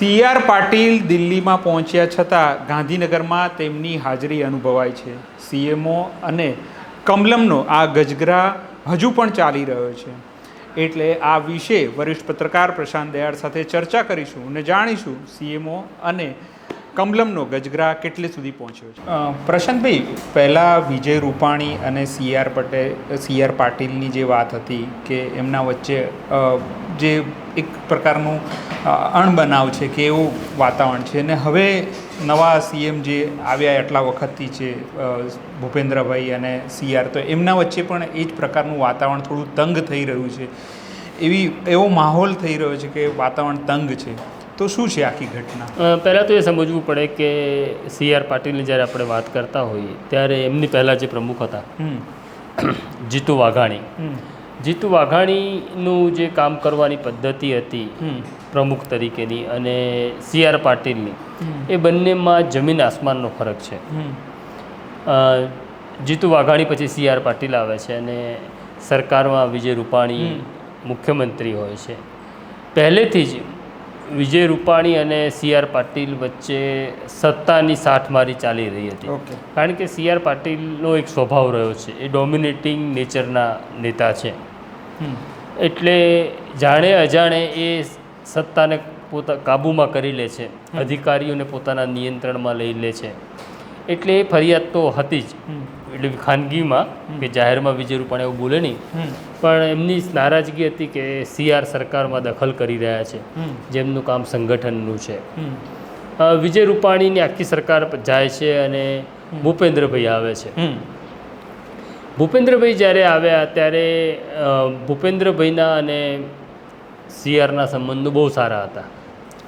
C R Patil દિલ્હીમાં પહોંચ્યા છતાં ગાંધીનગરમાં તેમની હાજરી અનુભવાય છે. સીએમઓ અને કમલમનો આ ગજગરા હજુ પણ ચાલી રહ્યો છે. એટલે આ વિશે વરિષ્ઠ પત્રકાર પ્રશાંત દયાળ સાથે ચર્ચા કરીશું અને જાણીશું સીએમઓ અને કમલમનો ગજગરા કેટલે સુધી પહોંચ્યો છે. પ્રશાંતભાઈ, પહેલાં વિજય રૂપાણી અને C R Patel C R પાટીલની જે વાત હતી કે એમના વચ્ચે જે એક પ્રકારનું અણબનાવ છે કે એવું વાતાવરણ છે. અને હવે નવા સીએમ જે આવ્યા એટલા વખતથી છે ભૂપેન્દ્રભાઈ અને સીઆર તો એમના વચ્ચે પણ એ જ પ્રકારનું વાતાવરણ થોડું તંગ થઈ રહ્યું છે. એવી એવો માહોલ થઈ રહ્યો છે કે વાતાવરણ તંગ છે. તો શું છે આખી ઘટના? પહેલાં તો એ સમજવું પડે કે સી આર પાટીલની જ્યારે આપણે વાત કરતા હોઈએ ત્યારે એમની પહેલાં જે પ્રમુખ હતા જીતુ વાઘાણી જીતુ વાઘાણીનું જે કામ કરવાની પદ્ધતિ હતી પ્રમુખ તરીકેની અને સી આર પાટીલની એ બંનેમાં જમીન આસમાનનો ફરક છે. જીતુ વાઘાણી પછી સી આર પાટીલ આવે છે અને સરકારમાં વિજય રૂપાણી મુખ્યમંત્રી હોય છે. પહેલેથી જ વિજય રૂપાણી અને સી આર પાટીલ વચ્ચે સત્તાની સાઠમારી ચાલી રહી હતી. કારણ કે સી આર પાટીલનો એક સ્વભાવ રહ્યો છે એ ડોમિનેટિંગ નેચરના નેતા છે. એટલે જાણે અજાણે એ સત્તાને પોતા કાબૂમાં કરી લે છે. અધિકારીઓને પોતાના નિયંત્રણમાં લઈ લે છે. એટલે એ ફરિયાદ તો હતી જ. એટલે ખાનગીમાં કે જાહેરમાં વિજય રૂપાણી એવું બોલે નહીં. પણ એમની નારાજગી હતી કે સીઆર સરકારમાં દખલ કરી રહ્યા છે. જેમનું કામ સંગઠનનું છે. વિજય રૂપાણીની આખી સરકાર જાય છે અને ભૂપેન્દ્રભાઈ આવે છે. ભૂપેન્દ્રભાઈ જ્યારે આવ્યા ત્યારે ભૂપેન્દ્રભાઈના અને સીઆરના સંબંધો બહુ સારા હતા.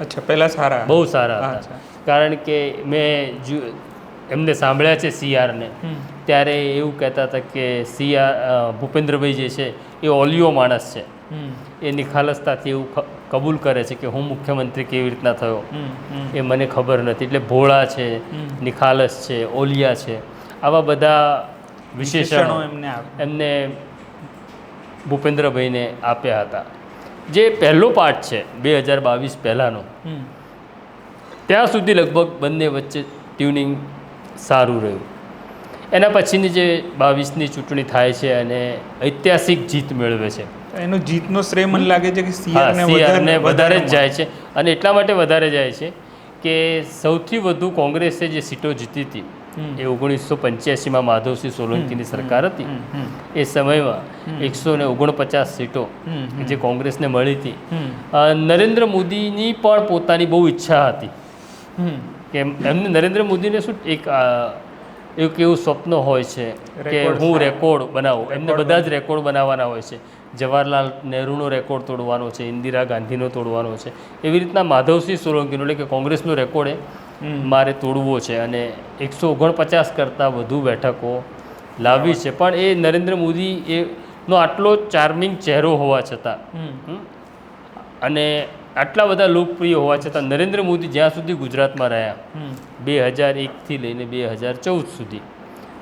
અચ્છા પહેલા સારા બહુ સારા હતા. કારણ કે મેં એમને સાંભળ્યા છે સીઆરને ત્યારે એવું કહેતા હતા કે સીઆર ભૂપેન્દ્રભાઈ જે છે એ ઓલિયો માણસ છે. એ નિખાલસતાથી એવું કબૂલ કરે છે કે હું મુખ્યમંત્રી કેવી રીતના થયો. એ મને ખબર નથી. એટલે ભોળા છે નિખાલસ છે ઓલિયા છે. આવા બધા વિશેષણો એમને એમને ભૂપેન્દ્રભાઈને આપ્યા હતા. જે પહેલો પાર્ટ છે બે હજાર બાવીસ પહેલાંનો ત્યાં સુધી લગભગ બંને વચ્ચે ટ્યુનિંગ સારું રહ્યું. એના પછીની જે બાવીસની ચૂંટણી થાય છે અને ઐતિહાસિક જીત મેળવે છે. એનો જીતનો શ્રેય મને લાગે છે કે સીઆરને વધારે જ જાય છે. અને એટલા માટે વધારે જાય છે કે સૌથી વધુ કોંગ્રેસે જે સીટો જીતી હતી. એ ઓગણીસો પંચ્યાસીમાં માધવસિંહ સોલંકીની સરકાર હતી. એ સમયમાં એકસો ને ઓગણપચાસ સીટો. જે કોંગ્રેસને મળી હતી. નરેન્દ્ર મોદીની પણ પોતાની બહુ ઈચ્છા હતી. કે એમ- એમને નરેન્દ્ર મોદીને શું એક એક એવું સ્વપ્ન હોય છે કે હું રેકોર્ડ બનાવું. એમને બધા જ રેકોર્ડ બનાવવાના હોય છે. જવાહરલાલ નહેરુનો રેકોર્ડ તોડવાનો છે ઇન્દિરા ગાંધીનો તોડવાનો છે. એવી રીતના માધવસિંહ સોલંકીનો એટલે કે કોંગ્રેસનો રેકોર્ડ એ. મારે તોડવો છે અને એકસો ઓગણપચાસ કરતાં વધુ બેઠકો લાવી છે. પણ એ નરેન્દ્ર મોદી એનો આટલો ચાર્મિંગ ચહેરો હોવા છતાં? અને આટલા બધા લોકપ્રિય હોવા છતાં નરેન્દ્ર મોદી જ્યાં સુધી ગુજરાતમાં રહ્યા બે હજાર એકથી લઈને બે હજાર ચૌદ સુધી.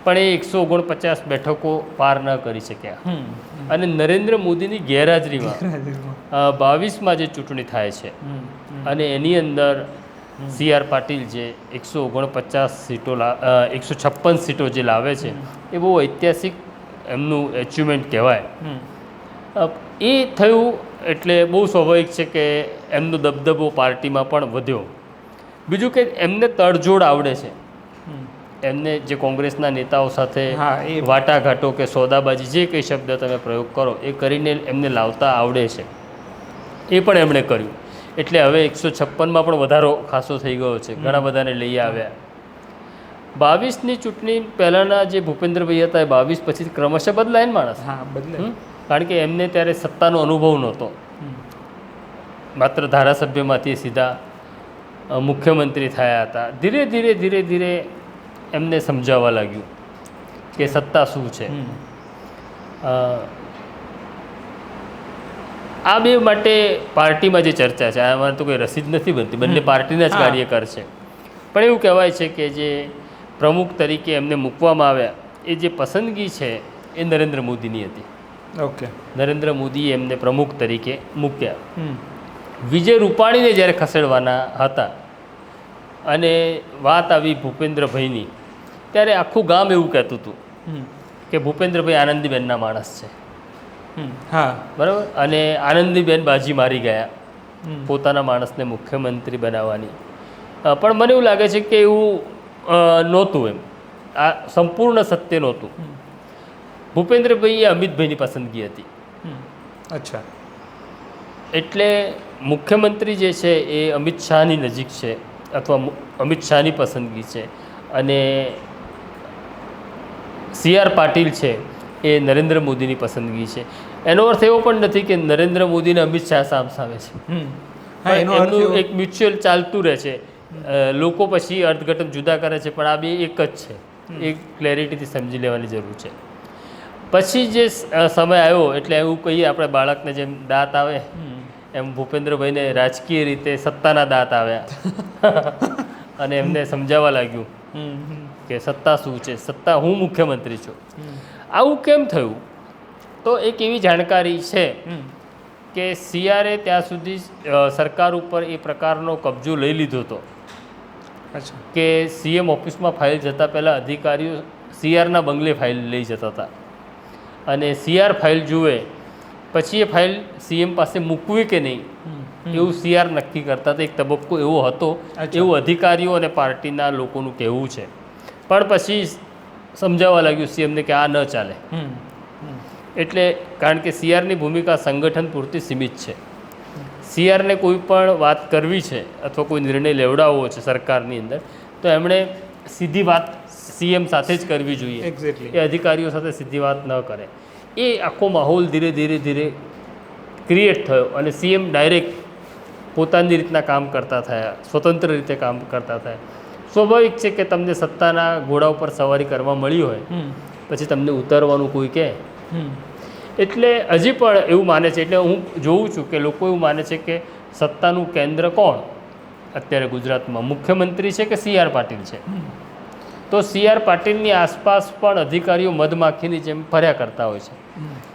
પણ એ એકસો ઓગણપચાસ બેઠકો પાર ન કરી શક્યા. અને નરેન્દ્ર મોદીની ગેરહાજરીમાં બાવીસમાં જે ચૂંટણી થાય છે. અને એની અંદર સી આર પાટીલ જે એકસો ઓગણપચાસ સીટો લા એકસો છપ્પન સીટો જે લાવે છે એ બહુ ઐતિહાસિક એમનું એચિવમેન્ટ કહેવાય. એ થયું એટલે બહુ સ્વાભાવિક છે કે એમનો દબદબો પાર્ટીમાં પણ વધ્યો. બીજું કે એમને તડજોડ આવડે છે. એમને જે કોંગ્રેસના નેતાઓ સાથે એ- વાટાઘાટો કે સોદાબાજી જે કંઈ શબ્દ તમે પ્રયોગ કરો એ કરીને એમને લાવતા આવડે છે. એ પણ એમણે કર્યું. એટલે હવે એકસો છપ્પનમાં પણ વધારો ખાસો થઈ ગયો છે. ઘણા બધાને લઈ આવ્યા. બાવીસની ચૂંટણી પહેલાંના જે ભૂપેન્દ્રભાઈ હતા એ બાવીસ પછી ક્રમશઃ બદલાય ને માણસ. હા કારણ કે એમને ત્યારે સત્તાનો અનુભવ નહોતો. માત્ર ધારાસભ્યમાંથી સીધા મુખ્યમંત્રી થયા હતા. ધીરે ધીરે ધીરે ધીરે એમને સમજાવવા લાગ્યું કે સત્તા શું છે. આ બે માટે પાર્ટીમાં જે ચર્ચા છે આમાં તો કોઈ રસીદ નથી બનતી. બંને પાર્ટીના જ. કાર્યકર છે પણ એવું કહેવાય છે કે જે પ્રમુખ તરીકે એમને મૂકવામાં આવ્યા એ જે પસંદગી છે એ નરેન્દ્ર મોદીની હતી. ઓકે. નરેન્દ્ર મોદીએ એમને પ્રમુખ તરીકે મૂક્યા. વિજય રૂપાણીને જ્યારે ખસેડવાના હતા અને વાત આવી ભૂપેન્દ્રભાઈની ત્યારે આખું ગામ એવું કહેતું હતું કે ભૂપેન્દ્રભાઈ આનંદીબેનના માણસ છે. હા. બરાબર? અને આનંદીબેન બાજી મારી ગયા. પોતાના માણસને મુખ્યમંત્રી બનાવવાની. પણ મને એવું લાગે છે કે એવું નહોતું એમ. આ સંપૂર્ણ સત્ય નહોતું. ભૂપેન્દ્રભાઈ એ અમિતભાઈની પસંદગી હતી. અચ્છા. એટલે મુખ્યમંત્રી જે છે એ અમિત શાહની નજીક છે અથવા અમિત શાહની પસંદગી છે. અને સી આર પાટીલ છે એ નરેન્દ્ર મોદીની પસંદગી છે. એનો અર્થ એવો પણ નથી કે નરેન્દ્ર મોદીને અમિત શાહ સામ સામે છે. એમનું એક મ્યુચ્યુઅલ ચાલતું રહે છે. લોકો પછી અર્થઘટન જુદા કરે છે પણ આ બે એક જ છે. એ ક્લેરિટીથી સમજી લેવાની જરૂર છે. પછી જે સમય આવ્યો એટલે એવું કહીએ આપણે બાળકને જેમ દાંત આવે એમ ભૂપેન્દ્રભાઈને રાજકીય રીતે સત્તાના દાંત આવ્યા. અને એમને સમજાવવા લાગ્યું કે સત્તા શું છે? સત્તા હું મુખ્યમંત્રી છું. આવું કેમ થયું? તો એક એવી જાણકારી છે કે સીઆરે ત્યાં સુધી સરકાર ઉપર એ પ્રકારનો કબજો લઈ લીધો હતો. કે સીએમ ઓફિસમાં ફાઇલ જતા પહેલાં અધિકારીઓ સીઆરના બંગલે ફાઇલ લઈ જતા હતા. અને સીઆર ફાઇલ જુએ પછી એ ફાઇલ સીએમ પાસે મૂકવી કે નહીં એવું સીઆર નક્કી કરતા હતા. એક તબક્કો એવો હતો એવું અધિકારીઓ અને પાર્ટીના લોકોનું કહેવું છે. પણ પછી સમજાવવા લાગ્યું સીએમને કે આ ન ચાલે. એટલે કારણ કે સીઆરની ભૂમિકા સંગઠન પૂરતી સીમિત છે. સીઆરને કોઈ પણ વાત કરવી છે અથવા કોઈ નિર્ણય લેવડાવવો છે સરકારની અંદર તો એમણે સીધી વાત સીએમ સાથે જ કરવી જોઈએ. એક્ઝેક્ટલી એ અધિકારીઓ સાથે સીધી વાત ન કરે. એ આખો માહોલ ધીરે ધીરે ધીરે ક્રિએટ થયો અને સીએમ ડાયરેક્ટ પોતાની રીતના કામ કરતા થયા સ્વતંત્ર રીતે કામ કરતા થયા. સ્વાભાવિક છે કે તમને સત્તાના ઘોડા ઉપર સવારી કરવા મળી હોય પછી તમને ઉતરવાનું કોઈ કહે એટલે હજી પણ એવું માને છે એટલે હું જોઉં છું કે લોકો એવું માને છે કે સત્તાનું કેન્દ્ર કોણ? અત્યારે ગુજરાતમાં મુખ્યમંત્રી છે કે સી આર પાટીલ છે? તો સી આર પાટીલની આસપાસ પણ અધિકારીઓ મધમાખીની જેમ ફર્યા કરતા હોય છે.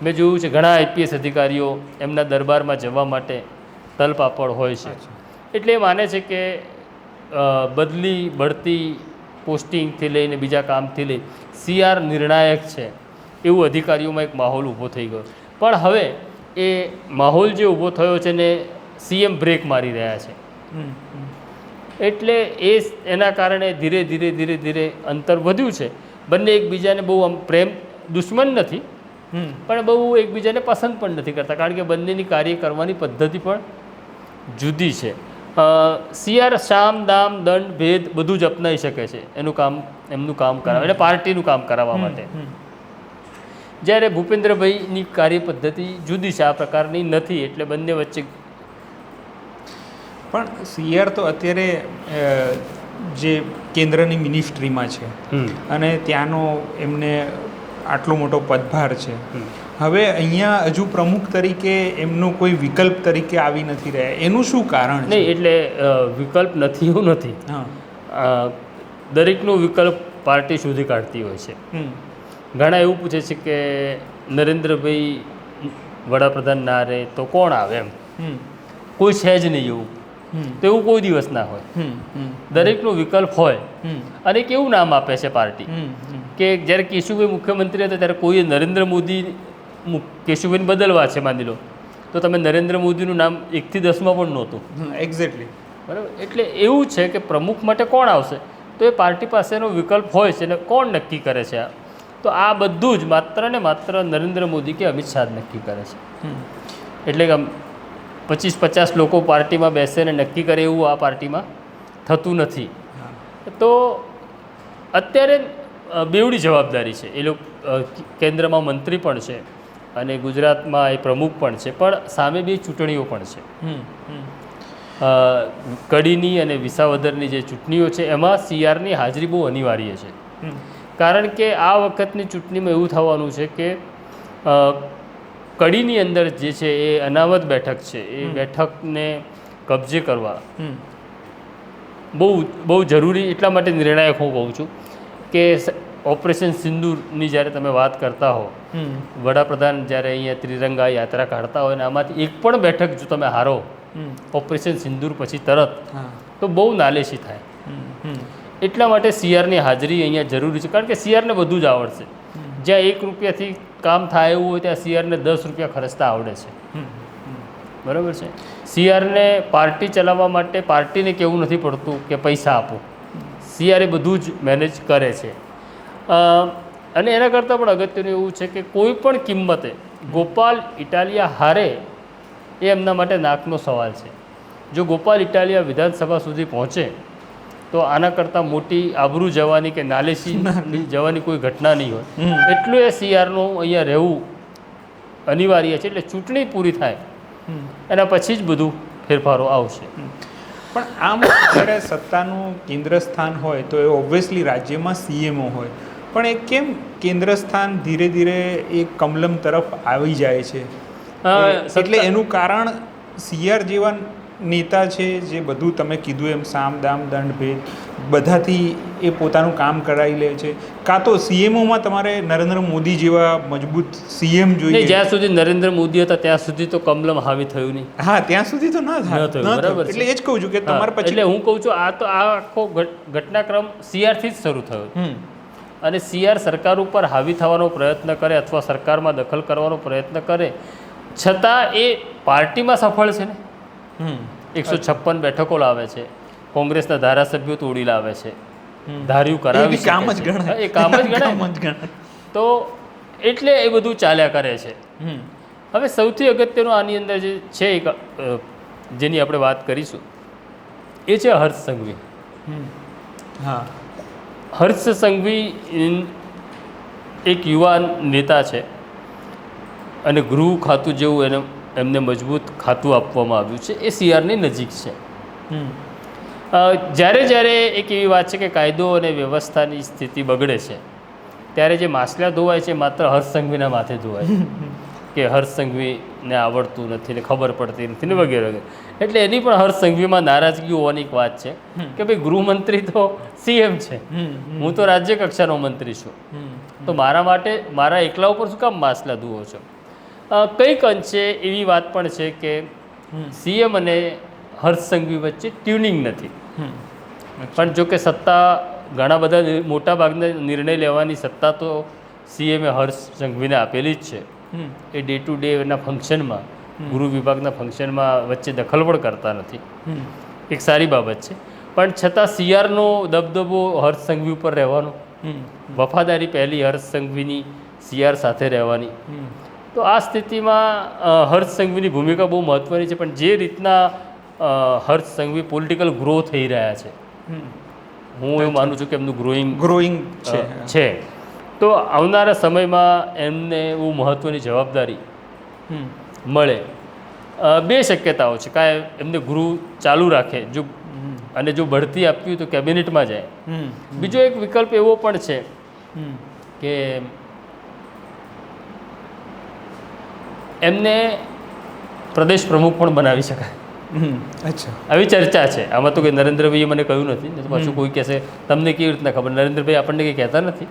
મેં જોયું છે ઘણા આઈપીએસ અધિકારીઓ એમના દરબારમાં જવા માટે તલપાપડ હોય છે. એટલે એ માને છે કે બદલી બઢતી પોસ્ટિંગથી લઈને બીજા કામથી લઈ સીઆર નિર્ણાયક છે. એવું અધિકારીઓમાં એક માહોલ ઊભો થઈ ગયો. પણ હવે એ માહોલ જે ઊભો થયો છે ને સીએમ બ્રેક મારી રહ્યા છે. એટલે એ એના કારણે ધીરે ધીરે ધીરે ધીરે અંતર વધ્યું છે. બંને એકબીજાને બહુ આમ પ્રેમ દુશ્મન નથી. પણ બહુ એકબીજાને પસંદ પણ નથી કરતા. કારણ કે બંનેની કાર્ય કરવાની પદ્ધતિ પણ જુદી છે. સીઆર શામ દામ દંડ ભેદ બધું જ અપનાવી શકે છે. એનું કામ એમનું કામ કરાવે એટલે પાર્ટીનું કામ કરાવવા માટે. જ્યારે ભૂપેન્દ્રભાઈની કાર્ય પદ્ધતિ જુદી છે આ પ્રકારની નથી એટલે બંને વચ્ચે પણ સીઆર તો અત્યારે જે કેન્દ્રની મિનિસ્ટ્રીમાં છે. અને ત્યાંનો એમને આટલો મોટો પદભાર છે. હવે અહીંયા હજુ પ્રમુખ તરીકે એમનો કોઈ વિકલ્પ તરીકે આવી નથી રહ્યા. એનું શું કારણ છે? નહીં એટલે વિકલ્પ નથી એવું નથી. દરેકનો વિકલ્પ પાર્ટી શોધી કાઢતી હોય છે. ઘણા એવું પૂછે છે કે નરેન્દ્રભાઈ વડાપ્રધાન ના રહે તો કોણ આવે એમ? કોઈ છે જ નહીં એવું. તો એવું કોઈ દિવસ ના હોય. દરેકનો વિકલ્પ હોય. અને કેવું નામ આપે છે પાર્ટી. કે જ્યારે કેશુભાઈ મુખ્યમંત્રી હતા ત્યારે કોઈએ નરેન્દ્ર મોદી કેશુભાઈને બદલવા છે માની લો. તો તમે નરેન્દ્ર મોદીનું નામ એકથી દસમાં પણ નહોતું. એક્ઝેક્ટલી બરાબર? એટલે એવું છે કે પ્રમુખ માટે કોણ આવશે? તો એ પાર્ટી પાસેનો વિકલ્પ હોય છે અને કોણ નક્કી કરે છે આ? તો આ બધું જ માત્ર ને માત્ર નરેન્દ્ર મોદી કે અમિત શાહ નક્કી કરે છે. એટલે કે પચીસ પચાસ લોકો પાર્ટીમાં બેસે ને નક્કી કરે એવું આ પાર્ટીમાં થતું નથી. તો અત્યારે બેવડી જવાબદારી છે. એ લોકો કેન્દ્રમાં મંત્રી પણ છે. અને ગુજરાતમાં એ પ્રમુખ પણ છે પણ સામે બે ચૂંટણીઓ પણ છે. કડીની અને વિસાવદરની જે ચૂંટણીઓ છે એમાં સીઆરની હાજરી બહુ અનિવાર્ય છે. કારણ કે આ વખતની ચૂંટણીમાં એવું થવાનું છે કે કડીની અંદર જે છે એ અનામત બેઠક છે એ બેઠકને કબજે કરવા બહુ બહુ જરૂરી એટલા માટે નિર્ણાયક હું કહું છું કે ઓપરેશન સિંદૂરની જ્યારે તમે વાત કરતા હો વડાપ્રધાન જ્યારે અહીંયા ત્રિરંગા યાત્રા કાઢતા હોય ને આમાંથી એક પણ બેઠક જો તમે હારો ઓપરેશન સિંદૂર પછી તરત તો બહુ નાલેશી થાય. એટલા માટે સીઆરની હાજરી અહીંયા જરૂરી છે કારણ કે સીઆરને બધું જ આવડશે. જ્યાં એક રૂપિયાથી કામ થાય એવું હોય ત્યાં સીઆરને દસ રૂપિયા ખર્ચતા આવડે છે. બરાબર છે? સીઆરને પાર્ટી ચલાવવા માટે પાર્ટીને કેવું નથી પડતું કે પૈસા આપો. સીઆર એ બધું જ મેનેજ કરે છે. અને એના કરતાં પણ અગત્યનું એવું છે કે કોઈ પણ કિંમતે ગોપાલ ઇટાલિયા હારે એ એમના માટે નાકનો સવાલ છે. જો ગોપાલ ઇટાલિયા વિધાનસભા સુધી પહોંચે તો આના કરતાં મોટી આબરૂ જવાની કે નાલેસી જવાની કોઈ ઘટના નહીં હોય. એટલું એ સીઆરનું અહીંયા રહેવું અનિવાર્ય છે એટલે ચૂંટણી પૂરી થાય એના પછી જ બધું ફેરફારો આવશે. પણ આમ જ્યારે સત્તાનું કેન્દ્ર સ્થાન હોય તો એ ઓબ્વિયસલી રાજ્યમાં સીએમઓ હોય. પણ એ કેમ કેન્દ્ર સ્થાન ધીરે ધીરે એ કમલમ તરફ આવી જાય છે? એટલે એનું કારણ સીઆર જેવા નેતા છે જે બધું તમે કીધું એમ સામ દામ દંડ ભેદ બધાથી એ પોતાનું કામ કરાવી લે છે. કાં તો સીએમઓમાં તમારે નરેન્દ્ર મોદી જેવા મજબૂત સીએમ જોઈએ? જ્યાં સુધી નરેન્દ્ર મોદી હતા ત્યાં સુધી તો કમલમ હાવી થયું નહીં. હા ત્યાં સુધી તો ના થાય. બરાબર એટલે એ જ કહું છું કે તમારે પછી એટલે હું કહું છું આ તો આ આખો ઘટ- ઘટનાક્રમ સીઆરથી જ શરૂ થયો. અને સીઆર સરકાર ઉપર હાવી થવાનો પ્રયત્ન કરે અથવા સરકારમાં દખલ કરવાનો પ્રયત્ન કરે છતાં એ પાર્ટીમાં સફળ છે ને? હમ. એકસો છપ્પન બેઠકો લાવે છે. કોંગ્રેસના ધારાસભ્યો તોડી લાવે છે. હમ. ધાર્યું કરાવી કામ જ. ગણાય. એ કામ જ ગણાય તો એટલે એ બધું ચાલ્યા કરે છે. હમ. હવે સૌથી અગત્યનું આની અંદર જે છે એક જેની આપણે વાત કરીશું એ છે હર્ષ સંઘવી. હા. હર્ષ સંઘવી એક યુવાન નેતા છે અને ગૃહ ખાતું જેવું એને એમને મજબૂત ખાતું આપવામાં આવ્યું છે. એ સીઆરની નજીક છે. જ્યારે જ્યારે એક એવી વાત છે કે કાયદો અને વ્યવસ્થાની સ્થિતિ બગડે છે ત્યારે જે માછલા ધોવાય છે માત્ર હર્ષ સંઘવીના માથે ધોવાય કે હર્ષ સંઘવીને આવડતું નથી ને ખબર પડતી નથી ને વગેરે વગેરે. એટલે એની પણ હર્ષ સંઘવીમાં નારાજગી હોવાની એક વાત છે કે ભાઈ ગૃહમંત્રી તો સીએમ છે. હું તો રાજ્ય કક્ષાનો મંત્રી છું. તો મારા માટે મારા એકલા ઉપર શું કામ માછલા ધુવો છો? કંઈક અંશે એવી વાત પણ છે કે સીએમ અને હર્ષ સંઘવી વચ્ચે ટ્યુનિંગ નથી. પણ જો કે સત્તા ઘણા બધા મોટા ભાગના નિર્ણય લેવાની સત્તા તો સીએમએ હર્ષ સંઘવીને આપેલી જ છે. એ ડે ટુ ડેના ફંક્શનમાં ગૃહ વિભાગના ફંક્શનમાં વચ્ચે દખલ પણ કરતા નથી. એક સારી બાબત છે. પણ છતાં સીઆરનો દબદબો હર્ષ સંઘવી ઉપર રહેવાનો. વફાદારી પહેલી હર્ષ સંઘવીની સીઆર સાથે રહેવાની. તો આ સ્થિતિમાં હર્ષ સંઘવીની ભૂમિકા બહુ મહત્ત્વની છે પણ જે રીતના હર્ષ સંઘવી પોલિટિકલ ગ્રો થઈ રહ્યા છે. હું એવું માનું છું કે એમનું ગ્રોઈંગ ગ્રોઈંગ છે. તો આવનારા સમયમાં એમને એવું મહત્ત્વની જવાબદારી મળે. બે શક્યતાઓ છે. કાંઈ એમને ગૃહ ચાલુ રાખે જો અને જો બઢતી આપવી હોય તો કેબિનેટમાં જાય. બીજો એક વિકલ્પ એવો પણ છે કે એમને પ્રદેશ પ્રમુખ પણ બનાવી શકાય. અચ્છા. આવી ચર્ચા છે. આમાં તો કોઈ નરેન્દ્રભાઈએ મને કહ્યું નથી. તો પાછું કોઈ કહેશે તમને કેવી રીતના ખબર? નરેન્દ્રભાઈ આપણને કંઈ કહેતા નથી.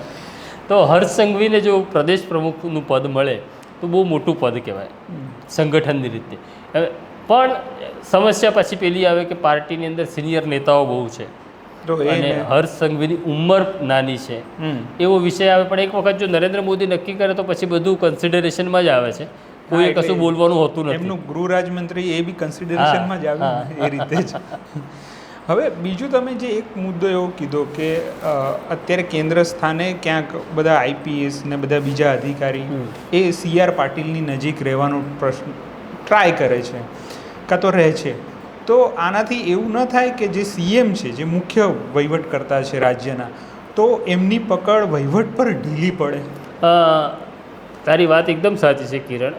તો હર્ષ સંઘવીને જો પ્રદેશ પ્રમુખનું પદ મળે તો બહુ મોટું પદ કહેવાય. સંગઠનની રીતે. હવે પણ સમસ્યા પછી પેલી આવે કે પાર્ટીની અંદર સિનિયર નેતાઓ બહુ છે. અને હર્ષ સંઘવીની ઉંમર નાની છે. એવો વિષય આવે. પણ એક વખત જો નરેન્દ્ર મોદી નક્કી કરે તો પછી બધું કન્સિડરેશનમાં જ આવે છે. કોઈ કશું બોલવાનું હોતું નથી. એમનું ગૃહ રાજમંત્રી એ બી કન્સિડરેશનમાં જ આવ્યું એ રીતે જ. હવે બીજું તમે જે એક મુદ્દો એવો કીધો કે અત્યારે કેન્દ્ર સ્થાને ક્યાંક બધા આઈપીએસ ને બધા બીજા અધિકારી એ સીઆર પાટીલની નજીક રહેવાનો પ્રશ્ન ટ્રાય કરે છે કાં તો રહે છે. તો આનાથી એવું ન થાય કે જે સીએમ છે જે મુખ્ય વહીવટકર્તા છે રાજ્યના તો એમની પકડ વહીવટ પર ઢીલી પડે. તારી વાત એકદમ સાચી છે કિરણ.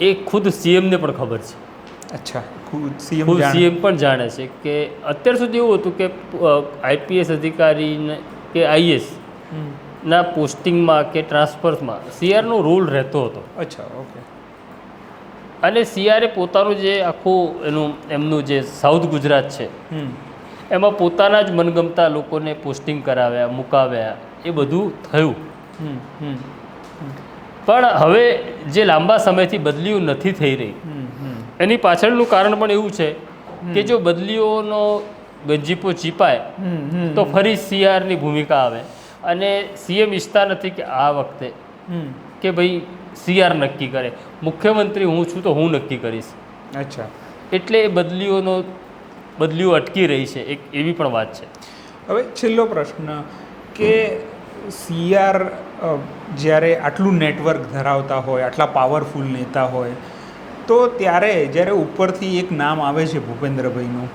એ ખુદ સીએમને પણ ખબર છે. અચ્છા ખુદ સીએમ ખુદ સીએમ પણ જાણે છે કે અત્યાર સુધી એવું હતું કે આઈપીએસ અધિકારીને કે આઈએસ ના પોસ્ટિંગમાં કે ટ્રાન્સફર્સમાં સીઆરનો રોલ રહેતો હતો. અચ્છા ઓકે. અને સીઆરે પોતાનું જે આખું એનું એમનું જે સાઉથ ગુજરાત છે એમાં પોતાના જ મનગમતા લોકોને પોસ્ટિંગ કરાવ્યા મુકાવ્યા એ બધું થયું. પણ હવે જે લાંબા સમયથી બદલીઓ નથી થઈ રહી એની પાછળનું કારણ પણ એવું છે કે જો બદલીઓનો ગંજીપો ચીપાય તો ફરી સીઆરની ભૂમિકા આવે. અને સીએમ ઈચ્છતા નથી કે આ વખતે કે ભાઈ સીઆર નક્કી કરે. મુખ્યમંત્રી હું છું તો હું નક્કી કરીશ. અચ્છા. એટલે એ બદલીઓનો બદલીઓ અટકી રહી છે એક એવી પણ વાત છે. હવે છેલ્લો પ્રશ્ન કે સીઆર જ્યારે આટલું નેટવર્ક ધરાવતા હોય, આટલા પાવરફુલ નેતા હોય, તો ત્યારે જ્યારે ઉપરથી એક નામ આવે છે ભૂપેન્દ્રભાઈનું,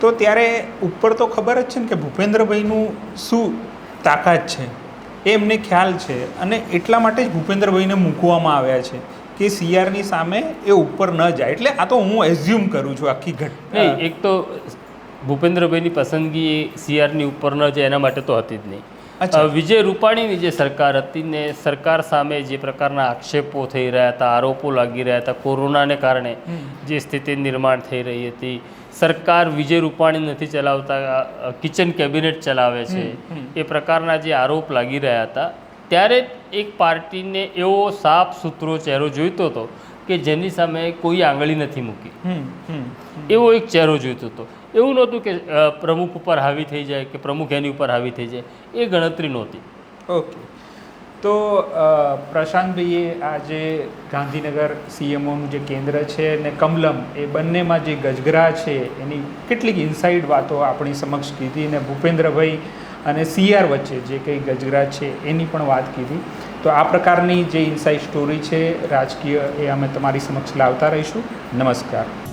તો ત્યારે ઉપર તો ખબર જ છે ને કે ભૂપેન્દ્રભાઈનું શું તાકાત છે? એ એમને ખ્યાલ છે અને એટલા માટે જ ભૂપેન્દ્રભાઈને મૂકવામાં આવ્યા છે કે સીઆરની સામે એ ઉપર ન જાય. એટલે આ તો હું એઝ્યુમ કરું છું આખી ઘટના એક તો ભૂપેન્દ્રભાઈની પસંદગી સીઆરની ઉપર ન જાય, એના માટે તો હતી જ નહીં. વિજય રૂપાણીની જે સરકાર હતી ને સરકાર સામે જે પ્રકારના આક્ષેપો થઈ રહ્યા હતા આરોપો લાગી રહ્યા હતા કોરોનાને કારણે જે સ્થિતિ નિર્માણ થઈ રહી હતી. સરકાર વિજય રૂપાણી નથી ચલાવતા કિચન કેબિનેટ ચલાવે છે. એ પ્રકારના જે આરોપ લાગી રહ્યા હતા. ત્યારે એક પાર્ટીને એવો સાફ સૂત્રો ચહેરો જોઈતો હતો કે જેની સામે કોઈ આંગળી નથી મૂકી. એવો એક ચહેરો જોઈતો હતો. એવું નહોતું કે પ્રમુખ ઉપર હાવી થઈ જાય કે પ્રમુખ એની ઉપર હાવી થઈ જાય. એ ગણતરી નહોતી. ઓકે. તો પ્રશાંતભાઈએ આજે ગાંધીનગર સીએમઓનું જે કેન્દ્ર છે ને કમલમ, એ બંનેમાં જે ગજગરા છે, એની કેટલીક ઇનસાઇડ વાતો આપણી સમક્ષ કીધી ને ભૂપેન્દ્રભાઈ અને સીઆર વચ્ચે જે કંઈ ગજગરા છે, એની પણ વાત કીધી. તો આ પ્રકારની જે ઇનસાઇડ સ્ટોરી છે, રાજકીય એ અમે તમારી સમક્ષ લાવતા રહીશું. નમસ્કાર.